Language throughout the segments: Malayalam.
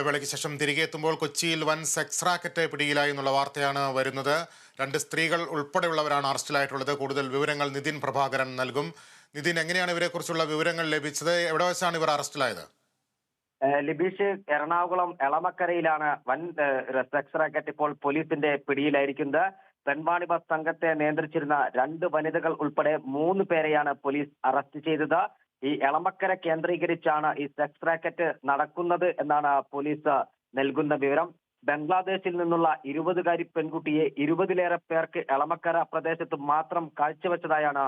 ഇടവേളയ്ക്ക് ശേഷം തിരികെ എത്തുമ്പോൾ കൊച്ചിയിൽ വൻ സെക്സ് റാക്കറ്റ് പിടിയിലായി എന്നുള്ള വാർത്തയാണ് വരുന്നത്. രണ്ട് സ്ത്രീകൾ ഉൾപ്പെടെയുള്ളവരാണ് അറസ്റ്റിലായിട്ടുള്ളത്. കൂടുതൽ വിവരങ്ങൾ നിതിൻ പ്രഭാകരൻ നൽകും. നിതിൻ എങ്ങനെയാണ് ഇവരെക്കുറിച്ചുള്ള വിവരങ്ങൾ ലഭിച്ചത്? എവിടെ വെച്ചാണ് ഇവർ അറസ്റ്റിലായത്? ലിബീഷ് എറണാകുളം എളമക്കരയിലാണ് വൻ സെക്സ് റാക്കറ്റ് ഇപ്പോൾ പോലീസിന്റെ പിടിയിലായിരിക്കുന്നത്. പെൺവാണിഭ സംഘത്തെ നിയന്ത്രിച്ചിരുന്ന രണ്ട് വനിതകൾ ഉൾപ്പെടെ മൂന്ന് പേരെയാണ് പോലീസ് അറസ്റ്റ് ചെയ്തത്. ഈ എളമക്കര കേന്ദ്രീകരിച്ചാണ് ഈ സെക്സ് റാക്കറ്റ് നടക്കുന്നത് എന്നാണ് പോലീസ് നൽകുന്ന വിവരം. ബംഗ്ലാദേശിൽ നിന്നുള്ള ഇരുപതുകാരി പെൺകുട്ടിയെ ഇരുപതിലേറെ പേർക്ക് എളമക്കര പ്രദേശത്ത് മാത്രം കാഴ്ചവെച്ചതായാണ്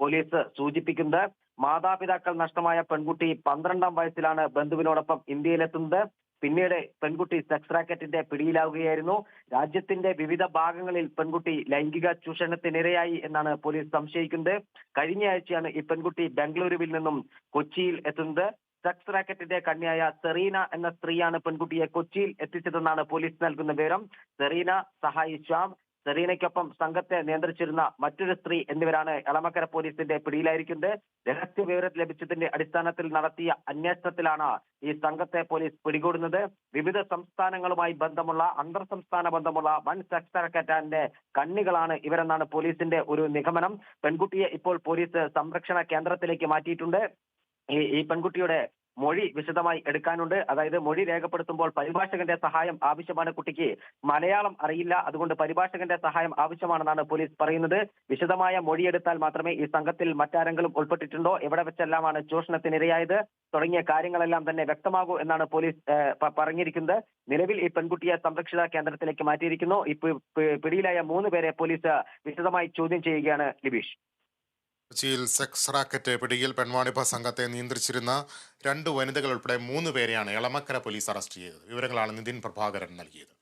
പോലീസ് സൂചിപ്പിക്കുന്നത്. മാതാപിതാക്കൾ നഷ്ടമായ പെൺകുട്ടി പന്ത്രണ്ടാം വയസ്സിലാണ് ബന്ധുവിനോടൊപ്പം ഇന്ത്യയിലെത്തുന്നത്. പിന്നീട് പെൺകുട്ടി സെക്സ് റാക്കറ്റിന്റെ പിടിയിലാവുകയായിരുന്നു. രാജ്യത്തിന്റെ വിവിധ ഭാഗങ്ങളിൽ പെൺകുട്ടി ലൈംഗിക ചൂഷണത്തിനിരയായി എന്നാണ് പോലീസ് സംശയിക്കുന്നത്. കഴിഞ്ഞ ആഴ്ചയാണ് ഈ പെൺകുട്ടി ബംഗളൂരുവിൽ നിന്നും കൊച്ചിയിൽ എത്തുന്നത്. സെക്സ് റാക്കറ്റിന്റെ കന്യായ സെറീന എന്ന സ്ത്രീയാണ് പെൺകുട്ടിയെ കൊച്ചിയിൽ എത്തിച്ചതെന്നാണ് പോലീസ് നൽകുന്ന വിവരം. സെറീന സഹായി ശ്യാം സെറീനയ്ക്കൊപ്പം സംഘത്തെ നിയന്ത്രിച്ചിരുന്ന മറ്റൊരു സ്ത്രീ എന്നിവരാണ് എളമക്കര പോലീസിന്റെ പിടിയിലായിരിക്കുന്നത്. രഹസ്യ വിവരം ലഭിച്ചതിന്റെ അടിസ്ഥാനത്തിൽ നടത്തിയ അന്വേഷണത്തിലാണ് ഈ സംഘത്തെ പോലീസ് പിടികൂടുന്നത്. വിവിധ സംസ്ഥാനങ്ങളുമായി ബന്ധമുള്ള അന്തർ സംസ്ഥാന ബന്ധമുള്ള വൻ സെക്സ് റാക്കറ്റാന്റെ കണ്ണികളാണ് ഇവരെന്നാണ് പോലീസിന്റെ ഒരു നിഗമനം. പെൺകുട്ടിയെ ഇപ്പോൾ പോലീസ് സംരക്ഷണ കേന്ദ്രത്തിലേക്ക് മാറ്റിയിട്ടുണ്ട്. ഈ പെൺകുട്ടിയുടെ മൊഴി വിശദമായി എടുക്കാനുണ്ട്. അതായത് മൊഴി രേഖപ്പെടുത്തുമ്പോൾ പരിഭാഷകന്റെ സഹായം ആവശ്യമാണ് കുട്ടിക്ക്. മലയാളം അറിയില്ല. അതുകൊണ്ട് പരിഭാഷകന്റെ സഹായം ആവശ്യമാണെന്നാണ് പോലീസ് പറയുന്നത്. വിശദമായ മൊഴിയെടുത്താൽ മാത്രമേ ഈ സംഘത്തിൽ മറ്റാരെങ്കിലും ഉൾപ്പെട്ടിട്ടുണ്ടോ? എവിടെ വെച്ചെല്ലാമാണ് ചൂഷണത്തിനിരയായത്? തുടങ്ങിയ കാര്യങ്ങളെല്ലാം തന്നെ വ്യക്തമാകൂ എന്നാണ് പോലീസ് പറഞ്ഞിരിക്കുന്നത്. നിലവിൽ ഈ പെൺകുട്ടിയെ സംരക്ഷിത കേന്ദ്രത്തിലേക്ക് മാറ്റിയിരിക്കുന്നു. ഇപ്പൊ പിടിയിലായ മൂന്ന് പേരെ പോലീസ് വിശദമായി ചോദ്യം ചെയ്യുകയാണ് ലിബീഷ്. കൊച്ചിയിൽ സെക്സ് റാക്കറ്റ് പിടിയിൽ പെൺവാണിഭ സംഘത്തെ നിയന്ത്രിച്ചിരുന്ന രണ്ട് വനിതകൾ ഉൾപ്പെടെ മൂന്ന് പേരെയാണ് എളമക്കര പോലീസ് അറസ്റ്റ് ചെയ്തത്. വിവരങ്ങളാണ് നിതിൻ പ്രഭാകരൻ നൽകിയത്.